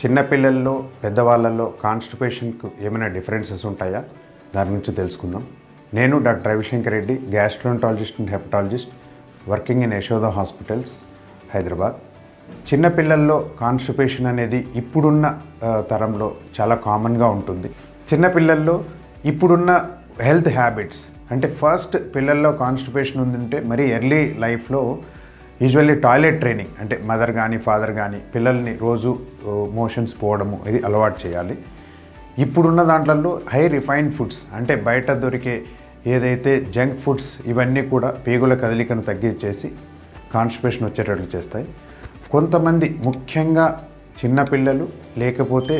చిన్నపిల్లల్లో పెద్దవాళ్ళల్లో కాన్స్టిపేషన్కు ఏమైనా డిఫరెన్సెస్ ఉంటాయా? దాని గురించి తెలుసుకుందాం. నేను doctor Ravishankar Reddy gastroenterologist and hepatologist working in Yashoda hospitals Hyderabad. చిన్నపిల్లల్లో కాన్స్టిపేషన్ అనేది ఇప్పుడున్న తరంలో చాలా కామన్గా ఉంటుంది. చిన్నపిల్లల్లో ఇప్పుడున్న హెల్త్ హ్యాబిట్స్ అంటే ఫస్ట్ పిల్లల్లో కాన్స్టిపేషన్ ఉందంటే మరి ఎర్లీ లైఫ్లో యూజువల్లీ టాయిలెట్ ట్రైనింగ్ అంటే మదర్ కానీ ఫాదర్ కానీ పిల్లల్ని రోజు మోషన్స్ పోవడము ఇది అలవాటు చేయాలి. ఇప్పుడున్న దాంట్లో హై రిఫైన్డ్ ఫుడ్స్ అంటే బయట దొరికే ఏదైతే జంక్ ఫుడ్స్ ఇవన్నీ కూడా పేగుల కదలికను తగ్గించేసి కాన్స్టిపేషన్ వచ్చేటట్లు చేస్తాయి. కొంతమంది ముఖ్యంగా చిన్నపిల్లలు లేకపోతే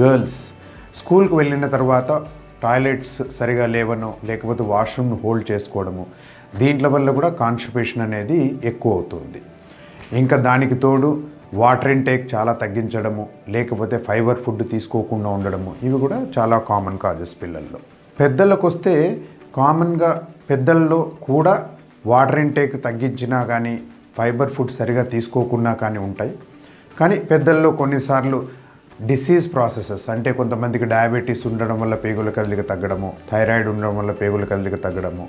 గర్ల్స్ స్కూల్కి వెళ్ళిన తర్వాత టాయిలెట్స్ సరిగా లేవనో లేకపోతే వాష్రూమ్ను హోల్డ్ చేసుకోవడము దీంట్ల వల్ల కూడా కాన్స్టిపేషన్ అనేది ఎక్కువ అవుతుంది. ఇంకా దానికి తోడు వాటర్ ఇంటేక్ చాలా తగ్గించడము లేకపోతే ఫైబర్ ఫుడ్ తీసుకోకుండా ఉండడము ఇవి కూడా చాలా కామన్ కాజెస్ పిల్లల్లో. పెద్దలకు వస్తే కామన్గా పెద్దల్లో కూడా వాటర్ ఇంటేక్ తగ్గించినా కానీ ఫైబర్ ఫుడ్ సరిగా తీసుకోకుండా కానీ ఉంటాయి. కానీ పెద్దల్లో కొన్నిసార్లు డిసీజ్ ప్రాసెసెస్ అంటే కొంతమందికి డయాబెటీస్ ఉండడం వల్ల పేగుల కదలిక తగ్గడము థైరాయిడ్ ఉండడం వల్ల పేగుల కదలిక తగ్గడము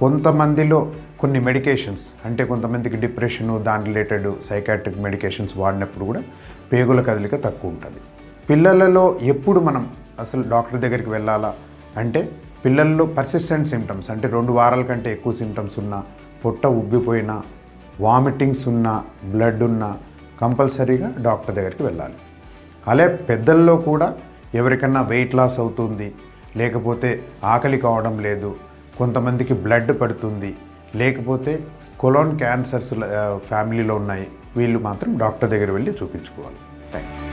కొంతమందిలో కొన్ని మెడికేషన్స్ అంటే కొంతమందికి డిప్రెషను దాని రిలేటెడ్ సైకాట్రిక్ మెడికేషన్స్ వాడినప్పుడు కూడా పేగుల కదలిక తక్కువ ఉంటుంది. పిల్లలలో ఎప్పుడు మనం అసలు డాక్టర్ దగ్గరికి వెళ్ళాలా అంటే పిల్లల్లో పర్సిస్టెంట్ సిమ్టమ్స్ అంటే రెండు వారాల కంటే ఎక్కువ సిమ్టమ్స్ ఉన్నా పొట్ట ఉబ్బిపోయినా వామిటింగ్స్ ఉన్నా బ్లడ్ ఉన్నా కంపల్సరీగా డాక్టర్ దగ్గరికి వెళ్ళాలి. అలాగే పెద్దల్లో కూడా ఎవరికన్నా వెయిట్ లాస్ అవుతుంది లేకపోతే ఆకలి కావడం లేదు కొంతమందికి బ్లడ్ పడుతుంది. లేకపోతే కొలోన్ క్యాన్సర్స్ ఫ్యామిలీలో ఉన్నాయి. వీళ్ళు మాత్రం డాక్టర్ దగ్గర వెళ్ళి చూపించుకోవాలి. Thank you